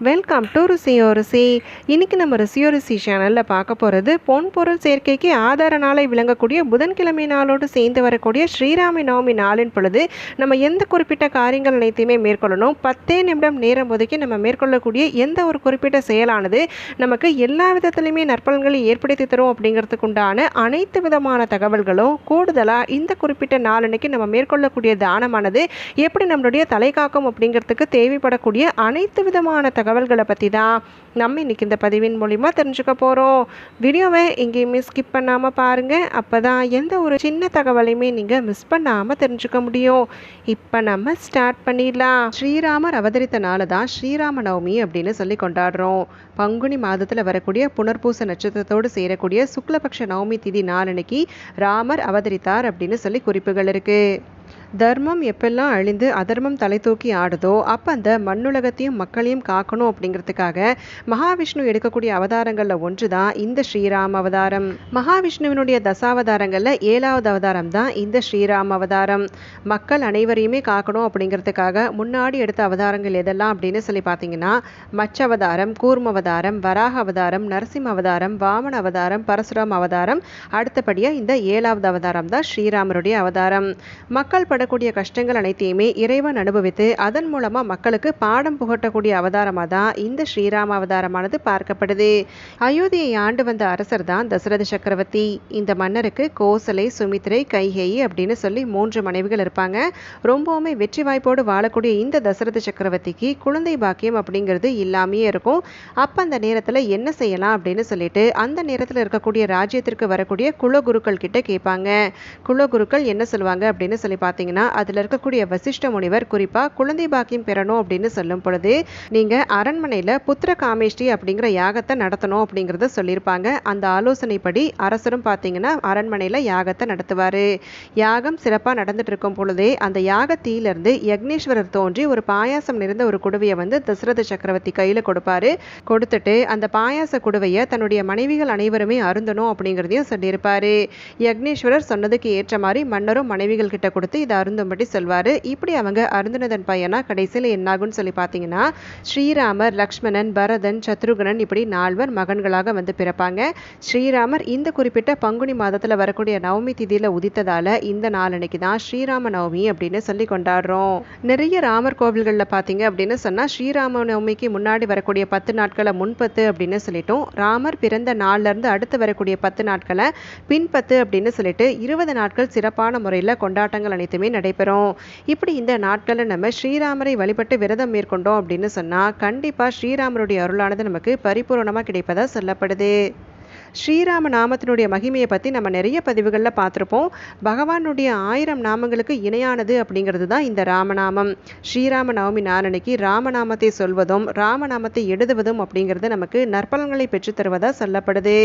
Welcome to ருசியோ ருசி இன்னைக்கு நம்ம ருசியோ ருசி சேனலில் பார்க்க போகிறது பொன் பொருள் சேர்க்கைக்கு ஆதார நாளை விளங்கக்கூடிய புதன்கிழமை நாளோடு சேர்ந்து வரக்கூடிய ஸ்ரீராமி நவமி நாளின் பொழுது நம்ம எந்த குறிப்பிட்ட காரியங்கள் அனைத்தையுமே மேற்கொள்ளணும் பத்தே நிமிடம் நேரம் ஒதுக்கி நம்ம மேற்கொள்ளக்கூடிய எந்த ஒரு குறிப்பிட்ட செயலானது நமக்கு எல்லா விதத்துலையுமே நற்பலன்களை ஏற்படுத்தி தரும் அப்படிங்கிறதுக்கு உண்டான அனைத்து விதமான தகவல்களும் கூடுதலாக இந்த குறிப்பிட்ட நாளன்னைக்கு நம்ம மேற்கொள்ளக்கூடிய தானமானது எப்படி நம்மளுடைய தலை காக்கும் அப்படிங்கிறதுக்கு தேவைப்படக்கூடிய அனைத்து விதமான தகவல் தகவல்களை பற்றி தான் நம்ம இன்னைக்கு இந்த பதிவின் மூலிமா தெரிஞ்சுக்க போகிறோம் வீடியோவை எங்கேயுமே ஸ்கிப் பண்ணாமல் பாருங்கள் அப்போ தான் எந்த ஒரு சின்ன தகவலையுமே நீங்கள் மிஸ் பண்ணாமல் தெரிஞ்சுக்க முடியும். இப்போ நம்ம ஸ்டார்ட் பண்ணிடலாம். ஸ்ரீராமர் அவதரித்த நாள் தான் ஸ்ரீராம நவமி அப்படின்னு சொல்லி கொண்டாடுறோம். பங்குனி மாதத்தில் வரக்கூடிய புனர்பூச நட்சத்திரத்தோடு சேரக்கூடிய சுக்லபக்ஷ நவமி திதி நாளன்னைக்கு ராமர் அவதரித்தார் அப்படின்னு சொல்லி குறிப்புகள் இருக்குது தர்மம் எப்பெல்லாம் அழிந்து அதர்மம் தலை தூக்கி ஆடுதோ அப்போ அந்த மண்ணுலகத்தையும் மக்களையும் காக்கணும் அப்படிங்கிறதுக்காக மகாவிஷ்ணு எடுக்கக்கூடிய அவதாரங்களில் ஒன்று தான் இந்த ஸ்ரீராம் அவதாரம். மகாவிஷ்ணுவினுடைய தசாவதாரங்களில் ஏழாவது அவதாரம் தான் இந்த ஸ்ரீராம் அவதாரம். மக்கள் அனைவரையுமே காக்கணும் அப்படிங்கிறதுக்காக முன்னாடி எடுத்த அவதாரங்கள் எதெல்லாம் அப்படின்னு சொல்லி பார்த்தீங்கன்னா மச்ச அவதாரம் கூர்ம அவதாரம் வராக அவதாரம் நரசிம்ம அவதாரம் வாமன அவதாரம் பரசுராம் அவதாரம் அடுத்தபடியாக இந்த ஏழாவது அவதாரம் தான் ஸ்ரீராமருடைய அவதாரம். மக்கள் படக்கூடிய கஷ்டங்கள் அனைத்தையுமே இறைவன் அனுபவித்து அதன் மூலமாக மக்களுக்கு பாடம் புகட்டக்கூடிய அவதாரமாக தான் இந்த ஸ்ரீராம அவதாரமானது பார்க்கப்படுது. அயோத்தியை ஆண்டு வந்த அரசர் தான் தசரத சக்கரவர்த்தி. இந்த மன்னருக்கு கோசலை சுமித்ரை கைகேயி அப்படின்னு சொல்லி மூன்று மனைவிகள் இருப்பாங்க. ரொம்பவுமே வெற்றி வாய்ப்போடு வாழக்கூடிய இந்த தசரத சக்கரவர்த்திக்கு குழந்தை பாக்கியம் அப்படிங்கிறது இல்லாமையே இருக்கும். அப்போ அந்த நேரத்தில் என்ன செய்யலாம் அப்படின்னு சொல்லிட்டு அந்த நேரத்தில் இருக்கக்கூடிய ராஜ்யத்திற்கு வரக்கூடிய குலகுருக்கள் கிட்ட கேட்பாங்க. குலகுருக்கள் என்ன சொல்லுவாங்க அப்படின்னு சொல்லி பார்த்தீங்கன்னா அதில் இருக்கக்கூடிய வசிஷ்ட முனிவர் குறிப்பாக குழந்தை பாக்கியம் பெறணும் அப்படின்னு சொல்லும் பொழுது நீங்கள் அரண்மனையில் புத்திர காமேஷ்டி அப்படிங்கிற யாகத்தை நடத்தணும் அப்படிங்கிறத சொல்லியிருப்பாங்க. அந்த ஆலோசனைப்படி அரசரும் பார்த்தீங்கன்னா அரண்மனையில் யாகத்தை நடத்துவார். யாகம் சிறப்பாக நடந்துட்டு இருக்கும் பொழுதே அந்த யாகத்தீயிலிருந்து யக்னேஸ்வரர் தோன்றி ஒரு பாயாசம் நிறைந்த ஒரு குடுவையை வந்து தசரத சக்கரவர்த்தி கையில் கொடுப்பாரு. கொடுத்துட்டு அந்த பாயாச குடுவையை தன்னுடைய மனைவிகள் அனைவருமே அருந்தணும் அப்படிங்கிறதையும் சொல்லியிருப்பாரு. யக்னேஸ்வரர் சொன்னதுக்கு ஏற்ற மாதிரி மன்னரும் மனைவிகள் கிட்ட கொடுத்து இதை அருந்தும்படி சொல்வார். இப்படி அவங்க அருந்தினதன் பையனா கடைசியில் என்னாகும்னு சொல்லி பார்த்தீங்கன்னா ஸ்ரீராமர் லக்ஷ்மணன் பரதன் சத்ருகனன் இப்படி நால்வர் மகன்களாக வந்து பிறப்பாங்க. ஸ்ரீராமர் இந்த குறிப்பிட்ட பங்குனி மாதத்தில் வரக்கூடிய நவமி திதியில் உதித்ததால இந்த நாளன்னைக்கு தான் ஸ்ரீராம நவமி அப்படின்னு சொல்லி கொண்டாடுறோம். நிறைய ராமர் கோவில்களில் பார்த்தீங்க அப்படின்னு சொன்னால் ஸ்ரீராம நவமிக்கு முன்னாடி வரக்கூடிய பத்து நாட்களை முன்பத்து அப்படின்னு சொல்லிட்டோம் ராமர் பிறந்த நாள்ல இருந்து அடுத்து வரக்கூடிய பத்து நாட்களை பின்பத்து அப்படின்னு சொல்லிட்டு இருபது நாட்கள் சிறப்பான முறையில் கொண்டாட்டங்கள் அனைத்துமே நடைபெறும். இப்படி இந்த நாட்களில் நம்ம ஸ்ரீராமரை வழிபட்டு விரதம் மேற்கொண்டோம் அப்படின்னு சொன்னால் கண்டிப்பாக ஸ்ரீராமருடைய அருளானது நமக்கு பரிபூர்ணமாக கிடைப்பதா சொல்லப்படுது. ஸ்ரீராம நாமத்தினுடைய மகிமையை பற்றி நம்ம நிறைய பதிவுகளில் பார்த்துருப்போம். பகவானுடைய ஆயிரம் நாமங்களுக்கு இணையானது அப்படிங்கிறது தான் இந்த ராமநாமம். ஸ்ரீராம நவமி நாரணிக்கு ராமநாமத்தை சொல்வதும் ராமநாமத்தை எழுதுவதும் அப்படிங்கிறது நமக்கு நற்பலன்களை பெற்றுத்தருவதாக சொல்லப்படுது.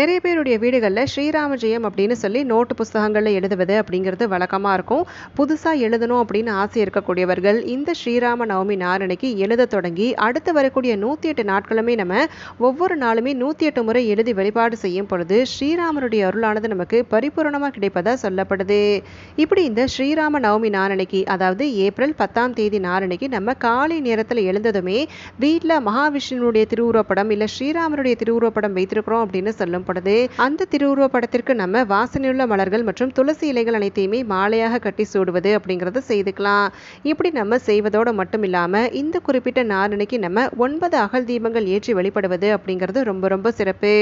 நிறைய பேருடைய வீடுகளில் ஸ்ரீராம ஜெயம் அப்படின்னு சொல்லி நோட்டு புஸ்தகங்களில் எழுதுவது அப்படிங்கிறது வழக்கமாக இருக்கும். புதுசாக எழுதணும் அப்படின்னு ஆசை இருக்கக்கூடியவர்கள் இந்த ஸ்ரீராம நவமி நாரணிக்கு எழுத தொடங்கி அடுத்து வரக்கூடிய நூற்றி எட்டு நாட்களுமே நம்ம ஒவ்வொரு நாளுமே நூற்றி எட்டு முறை எழுதி வழிபாடு வழிபாடு செய்யும் பொழுது ஸ்ரீராமருடைய அருளானது நமக்கு பரிபூரணமாக கிடைப்பதாக சொல்லப்படுது. இப்படி இந்த ஸ்ரீராம நவமி நாளன்னைக்கு அதாவது ஏப்ரல் பத்தாம் தேதி நாளன்னைக்கு நம்ம காலை நேரத்தில் எழுந்ததுமே வீட்டில் மகாவிஷ்ணுனுடைய திருவுருவப்படம் இல்லை ஸ்ரீராமருடைய திருவுருவப்படம் வைத்திருக்கிறோம் அப்படின்னு சொல்லப்படுது அந்த திருவுருவப்படத்திற்கு நம்ம வாசனையுள்ள மலர்கள் மற்றும் துளசி இலைகள் அனைத்தையுமே மாலையாக கட்டி சூடுவது அப்படிங்கிறத செய்துக்கலாம். இப்படி நம்ம செய்வதோடு மட்டும் இல்லாமல் இந்த குறிப்பிட்ட நாளன்னைக்கு நம்ம ஒன்பது அகல் தீபங்கள் ஏற்றி வழிபடுவது அப்படிங்கிறது ரொம்ப ரொம்ப சிறப்பு.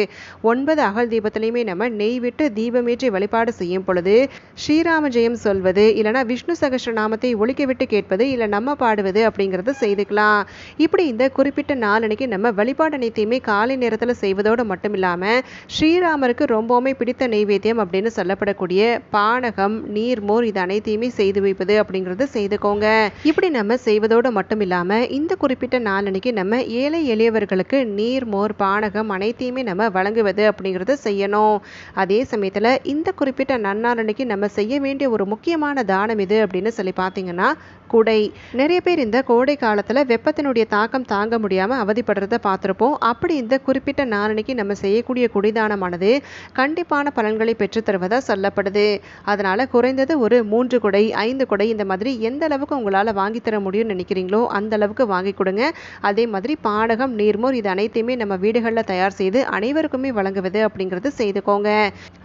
ஒன் ஒன்பது அகல் தீபத்திலையுமே நம்ம நெய் விட்டு தீபமேற்றி வழிபாடு செய்யும் பொழுது ஸ்ரீராம ஜெயம் சொல்வது இல்லைனா விஷ்ணு சகஸ்ர நாமத்தை ஒழிக்க விட்டு கேட்பது இல்லை நம்ம பாடுவது அப்படிங்கிறத செய்துக்கலாம். இப்படி இந்த குறிப்பிட்ட நாளன்னைக்கு நம்ம வழிபாடு அனைத்தையுமே காலை நேரத்தில் செய்வதோடு மட்டும் இல்லாமல் ஸ்ரீராமருக்கு ரொம்பவுமே பிடித்த நெய்வேத்தியம் அப்படின்னு சொல்லப்படக்கூடிய பானகம் நீர்மோர் இது அனைத்தையுமே செய்து வைப்பது அப்படிங்கிறது செய்துக்கோங்க. இப்படி நம்ம செய்வதோடு மட்டும் இல்லாமல் இந்த குறிப்பிட்ட நாளன்னைக்கு நம்ம ஏழை எளியவர்களுக்கு நீர் மோர் பானகம் அனைத்தையுமே நம்ம வழங்குவது அப்படிங்கிறத செய்யணும். அதே சமயத்தில் இந்த குறிப்பிட்ட நன்னாரன்னைக்கு நம்ம செய்ய வேண்டிய ஒரு முக்கியமான தானம் இது அப்படின்னு சொல்லி பார்த்தீங்கன்னா குடை. நிறைய பேர் இந்த கோடை காலத்தில் வெப்பத்தினுடைய தாக்கம் தாங்க முடியாமல் அவதிப்படுறத பார்த்துருப்போம் அப்படி இந்த குறிப்பிட்ட நாளனைக்கு நம்ம செய்யக்கூடிய குடிதானமானது கண்டிப்பான பலன்களை பெற்றுத்தருவதாக சொல்லப்படுது. அதனால் குறைந்தது ஒரு மூன்று குடை ஐந்து குடை இந்த மாதிரி எந்த அளவுக்கு உங்களால் வாங்கி தர முடியும்னு நினைக்கிறீங்களோ அந்த அளவுக்கு வாங்கி கொடுங்க. அதே மாதிரி பாடகம் நீர்மோர் இது அனைத்தையுமே நம்ம வீடுகளில் தயார் செய்து அனைவருக்குமே வழங்க வழங்குவது அப்படிங்கிறது செய்துக்கோங்க.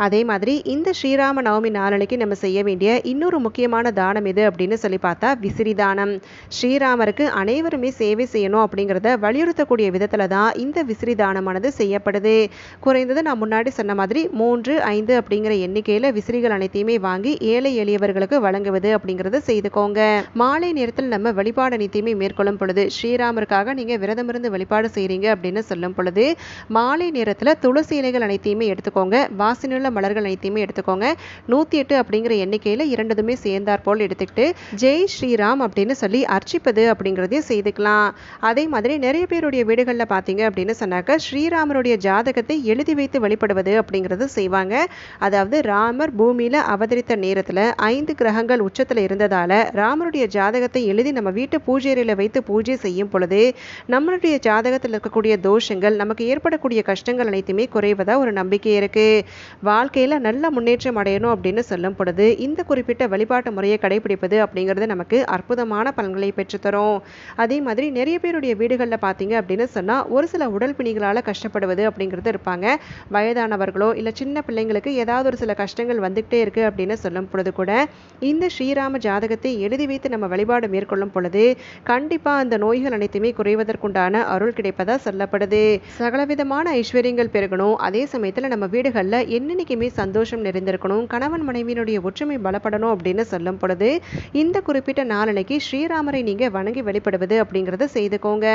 அதே மாதிரி இந்த ஸ்ரீராம நவமி நாளனைக்கு நம்ம செய்ய வேண்டிய இன்னொரு முக்கியமான தானம் எது அப்படின்னு சொல்லி பார்த்தா விசிறி தானம். ஸ்ரீராமருக்கு அனைவருமே சேவை செய்யணும் அப்படிங்கிறத வலியுறுத்தக்கூடிய விதத்தில் தான் இந்த விசிறி தானமானது செய்யப்படுது. குறைந்தது நான் முன்னாடி சொன்ன மாதிரி மூன்று ஐந்து அப்படிங்கிற எண்ணிக்கையில் விசிறிகள் அனைத்தையுமே வாங்கி ஏழை எளியவர்களுக்கு வழங்குவது அப்படிங்கிறத செய்துக்கோங்க. மாலை நேரத்தில் நம்ம வழிபாடு அனைத்தையுமே மேற்கொள்ளும் பொழுது ஸ்ரீராமருக்காக நீங்கள் விரதமிருந்து வழிபாடு செய்கிறீங்க அப்படின்னு சொல்லும் பொழுது மாலை நேரத்தில் துளசியில் இலைகள் அனைத்தையுமே எடுத்துக்கோங்க. வாசனையுள்ள மலர்கள் அனைத்தையுமே எடுத்துக்கோங்க. நூற்றி எட்டு அப்படிங்கிற எண்ணிக்கையில் இரண்டதுமே சேர்ந்தார் போல் எடுத்துக்கிட்டு ஜெய் ஸ்ரீராம் அப்படின்னு சொல்லி அர்ச்சிப்பது அப்படிங்கிறதையும் செய்துக்கலாம். அதே மாதிரி நிறைய பேருடைய வீடுகளில் பார்த்தீங்க அப்படின்னு சொன்னாக்க ஸ்ரீராமருடைய ஜாதகத்தை எழுதி வைத்து வழிபடுவது அப்படிங்கிறது செய்வாங்க. அதாவது ராமர் பூமியில் அவதரித்த நேரத்தில் ஐந்து கிரகங்கள் உச்சத்தில் இருந்ததால் ராமருடைய ஜாதகத்தை எழுதி நம்ம வீட்டு பூஜையில் வைத்து பூஜை செய்யும் பொழுது நம்மளுடைய ஜாதகத்தில் இருக்கக்கூடிய தோஷங்கள் நமக்கு ஏற்படக்கூடிய கஷ்டங்கள் அனைத்துமே குறைவதாக ஒரு நம்பிக்கை இருக்குது வாழ்க்கையில் நல்ல முன்னேற்றம் அடையணும் அப்படின்னு சொல்லும் பொழுது இந்த குறிப்பிட்ட வழிபாட்டு முறையை கடைபிடிப்பது அப்படிங்கிறது நமக்கு அற்புதமான பலன்களை பெற்றுத்தரும் அதே மாதிரி நிறைய பேருடைய வீடுகளில் பார்த்தீங்க அப்படின்னு சொன்னால் ஒரு சில உடல் பிணிகளால் கஷ்டப்படுவது அப்படிங்கிறது இருப்பாங்க. வயதானவர்களோ இல்லை சின்ன பிள்ளைங்களுக்கு ஏதாவது ஒரு சில கஷ்டங்கள் வந்துக்கிட்டே இருக்குது அப்படின்னு சொல்லும் பொழுது கூட இந்த ஸ்ரீராம ஜாதகத்தை எழுதி வைத்து நம்ம வழிபாடு மேற்கொள்ளும் பொழுது கண்டிப்பாக அந்த நோய்கள் அனைத்துமே குறைவதற்குண்டான அருள் கிடைப்பதாக சொல்லப்படுது. சகலவிதமான ஐஸ்வர்யங்கள் பெருகணும். அதே சமயத்தில் நம்ம வீடுகளில் என்னென்னைக்குமே சந்தோஷம் நிறைந்திருக்கணும் கணவன் மனைவியினுடைய ஒற்றுமை பலப்படணும் அப்படின்னு சொல்லும் பொழுது இந்த குறிப்பிட்ட நாளனைக்கு ஸ்ரீராமரை நீங்கள் வணங்கி வெளிப்படுவது அப்படிங்கிறத செய்துக்கோங்க.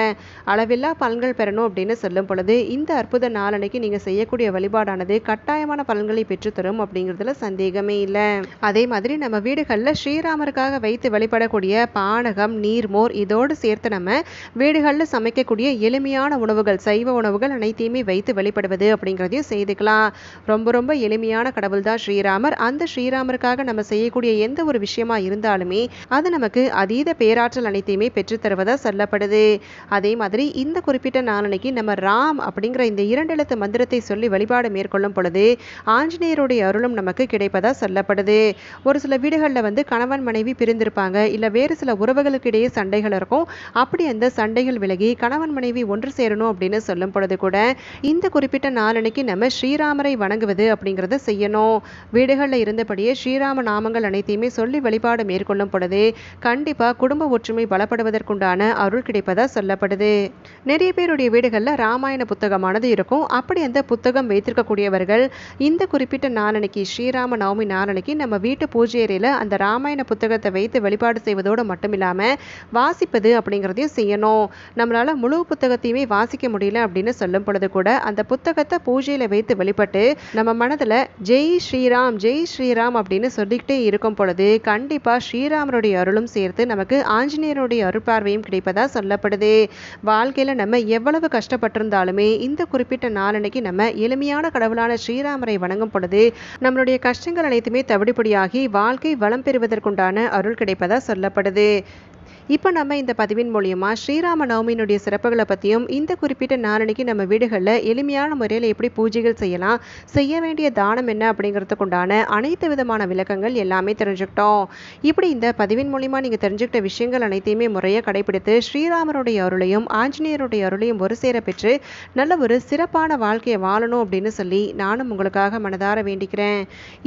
அளவில்லா பலன்கள் பெறணும் அப்படின்னு சொல்லும் பொழுது இந்த அற்புத நாளனைக்கு நீங்கள் செய்யக்கூடிய வழிபாடானது கட்டாயமான பலன்களை பெற்றுத்தரும் அப்படிங்கிறதுல சந்தேகமே இல்லை. அதே மாதிரி நம்ம வீடுகளில் ஸ்ரீராமருக்காக வைத்து வழிபடக்கூடிய பானகம் நீர்மோர் இதோடு சேர்த்து நம்ம வீடுகளில் சமைக்கக்கூடிய எளிமையான உணவுகள் சைவ உணவுகள் அனைத்தையுமே வைத்து வழிபடுவது அப்படிங்கிறதையும் செய்துக்கலாம். ரொம்ப ரொம்ப எளிமையான கடவுள் தான் ஸ்ரீராமர். அந்த ஸ்ரீராமருக்காக நம்ம செய்யக்கூடிய எந்த ஒரு விஷயமா இருந்தாலுமே அது நமக்கு அதீத பேராற்றல் அனைத்தையுமே பெற்றுத்தருவதாக சொல்லப்படுது. அதே மாதிரி இந்த குறிப்பிட்ட நாளனைக்கு நம்ம ராம் அப்படிங்கிற இந்த இரண்டு எழுத்து மந்திரத்தை சொல்லி வழிபாடு மேற்கொள்ளும் பொழுது ஆஞ்சநேயருடைய அருளும் நமக்கு கிடைப்பதா சொல்லப்படுது. ஒரு சில வீடுகளில் வந்து கணவன் மனைவி பிரிந்திருப்பாங்க. இல்லை வேறு சில உறவுகளுக்கு இடையே சண்டைகள் இருக்கும். அப்படி அந்த சண்டைகள் விலகி கணவன் மனைவி ஒன்று சேரணும் அப்படின்னு சொல்லும் பொழுது கூட இந்த குறிப்பிட்ட அன்னைக்கு நம்ம ஸ்ரீராமரை வணங்குவது அப்படிங்கிறத செய்யணும். வீடுகளில் இருந்தபடியே ஸ்ரீராம நாமங்கள் அனைத்தையுமே சொல்லி வழிபாடு மேற்கொள்ளும் பொழுது கண்டிப்பாக குடும்ப ஒற்றுமை பலப்படுவதற்குண்டான அருள் கிடைப்பதா சொல்லப்படுது. நிறைய பேருடைய வீடுகளில் ராமாயண புத்தகமானது இருக்கும். அப்படி அந்த புத்தகம் வைத்திருக்கக்கூடியவர்கள் இந்த குறிப்பிட்ட நாளனைக்கு ஸ்ரீராம நவமி நாளனைக்கு நம்ம வீட்டு பூஜை அறையில் அந்த ராமாயண புத்தகத்தை வைத்து வழிபாடு செய்வதோடு மட்டும் இல்லாமல் வாசிப்பது அப்படிங்கிறதையும் செய்யணும். நம்மளால் முழு புத்தகத்தையுமே வாசிக்க முடியல அப்படின்னு சொல்லும் பொழுது கூட அந்த புத்தகத்தை பூஜையில் வைத்து வழிபட்டு நம்ம மனதில் ஜெய் ஸ்ரீராம் ஜெய் ஸ்ரீராம் அப்படின்னு சொல்லிக்கிட்டே இருக்கும் பொழுது கண்டிப்பாக ஸ்ரீராமருடைய அருளும் சேர்த்து நமக்கு ஆஞ்சநேயருடைய அருள்பார்வையும் கிடைப்பதா சொல்லப்படுது. வாழ்க்கையில் நம்ம எவ்வளவு கஷ்டப்பட்டிருந்தாலுமே இந்த குறிப்பிட்ட நாளன்னைக்கு நம்ம எளிமையான கடவுளான ஸ்ரீராமரை வணங்கும் பொழுது நம்மளுடைய கஷ்டங்கள் அனைத்துமே தவிடுபடியாகி வாழ்க்கை வளம் பெறுவதற்குண்டான அருள் கிடைப்பதா சொல்லப்படுது. இப்போ நம்ம இந்த பதிவின் மூலியமாக ஸ்ரீராம நவமியினுடைய சிறப்புகளை பற்றியும் இந்த குறிப்பிட்ட நாளனைக்கு நம்ம வீடுகளில் எளிமையான முறையில் எப்படி பூஜைகள் செய்யலாம் செய்ய வேண்டிய தானம் என்ன அப்படிங்கிறதுக்குண்டான அனைத்து விதமான விளக்கங்கள் எல்லாமே தெரிஞ்சுக்கிட்டோம். இப்படி இந்த பதிவின் மூலியமாக நீங்கள் தெரிஞ்சுக்கிட்ட விஷயங்கள் அனைத்தையுமே முறையாக கடைபிடித்து ஸ்ரீராமருடைய அருளையும் ஆஞ்சநேயருடைய அருளையும் ஒரு சேர பெற்று நல்ல ஒரு சிறப்பான வாழ்க்கையை வாழணும் அப்படின்னு சொல்லி நானும் உங்களுக்காக மனதார வேண்டிக்கிறேன்.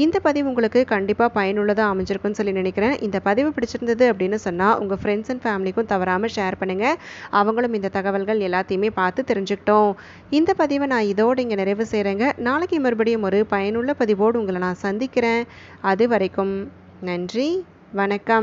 இந்த பதிவு உங்களுக்கு கண்டிப்பாக பயனுள்ளதாக அமைஞ்சிருக்குன்னு சொல்லி நினைக்கிறேன். இந்த பதிவு பிடிச்சிருந்தது அப்படின்னு சொன்னால் உங்கள் ஃப்ரெண்ட்ஸ் ஃப்ரெண்ட்ஸ் அண்ட் ஃபேமிலிக்கும் தவறாமல் ஷேர் பண்ணுங்கள் அவங்களும் இந்த தகவல்கள் எல்லாத்தையுமே பார்த்து தெரிஞ்சுக்கிட்டோம். இந்த பதிவை நான் இதோடு இங்கே நிறைவு செய்கிறேங்க நாளைக்கு மறுபடியும் ஒரு பயனுள்ள பதிவோடு உங்களை நான் சந்திக்கிறேன். அது வரைக்கும் நன்றி வணக்கம்.